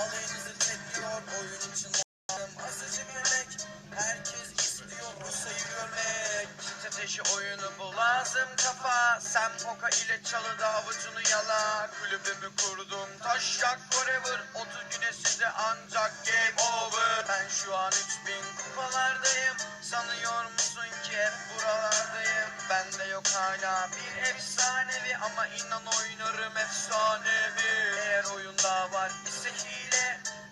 Alayınızı bekliyor oyun için lazım. Asıcı melek Herkes istiyor bu Rusa'yı görmek. Strateji oyunu bu lazım kafa. Sen poka ile çalıda avucunu yala. Kulübümü kurdum taş yak forever. 30 güne size ancak game over. Ben şu an 3000 kupalardayım. Sanıyor musun ki hep buralardayım? Ben de yok hala bir efsanevi Ama inan oynarım efsanevi. Eğer oyunda var ise hiç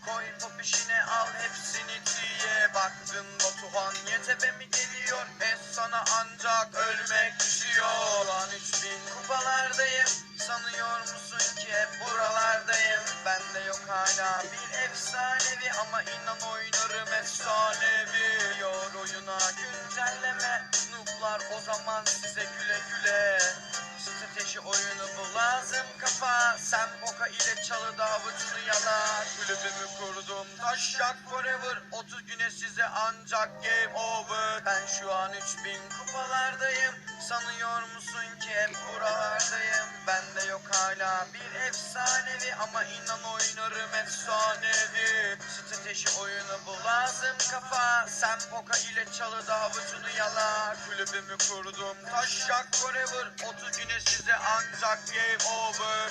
Koy pop işine al hepsini tiye Baktın Batuhan yetebe mi geliyor? Es sana ancak ölmek düşüyor. Lan 3000 kupalardayım. Sanıyor musun ki hep buralardayım? Bende yok hala bir efsanevi Ama inan oynarım efsanevi. Yor oyuna güncelleme. Nooblar o zaman size güle güle Strateji oyunu bu. Lazım kafa. Sen boka ile çalıda avucunu yala Kulübümü kurdum. Taşak forever. 30 güne size ancak game over. Ben şu an 3000 kupalardayım. Sanıyor musun ki hep buralardayım? Bende yok hala. Bir efsanevi Ama inan oynarım efsanevi. Strateji oyunu bu. Lazım kafa. Sen boka ile çalıda avucunu yala Kulübümü kurdum. Taşak forever. 30 güne size ancak game over